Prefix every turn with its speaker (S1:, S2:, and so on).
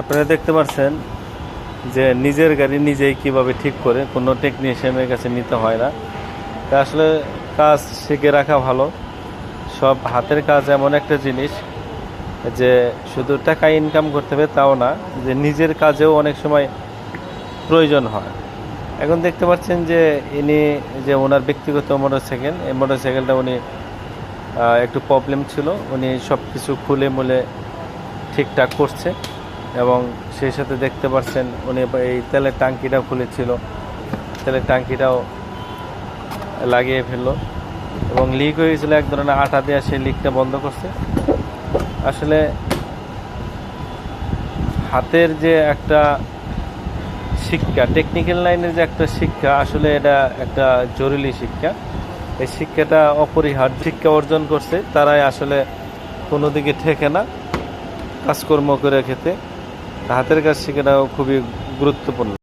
S1: আপনারা দেখতে পাচ্ছেন যে নিজের গাড়ি নিজেই কীভাবে ঠিক করে, কোনো টেকনিশিয়ানের কাছে নিতে হয় না। তা আসলে কাজ শিখে রাখা ভালো। সব হাতের কাজ এমন একটা জিনিস যে শুধু টাকা ইনকাম করতে হবে তাও না, যে নিজের কাজেও অনেক সময় প্রয়োজন হয়। এখন দেখতে পাচ্ছেন যে ইনি যে ওনার ব্যক্তিগত মোটরসাইকেল, এই মোটরসাইকেলটা উনি একটু প্রবলেম ছিল। উনি সব কিছু খুলে মুলে ঠিকঠাক করছে। এবং সেই সাথে দেখতে পাচ্ছেন উনি এই তেলের ট্যাঙ্কিটাও খুলেছিল। তেলের ট্যাঙ্কিটাও লাগিয়ে ফেলল এবং লিক হয়েছিল এক ধরনের আটা দেওয়া সেই লিকটা বন্ধ করছে। আসলে হাতের যে একটা শিক্ষা টেকনিক্যাল লাইনের যে একটা শিক্ষা, আসলে এটা একটা জরুরি শিক্ষা। এই শিক্ষাটা অপরিহার্য শিক্ষা অর্জন করছে, তারাই আসলে কোনো দিকে ঠেকে না। কাজকর্ম করে খেতে। হাতের কাজ শেখাটাও খুবই গুরুত্বপূর্ণ।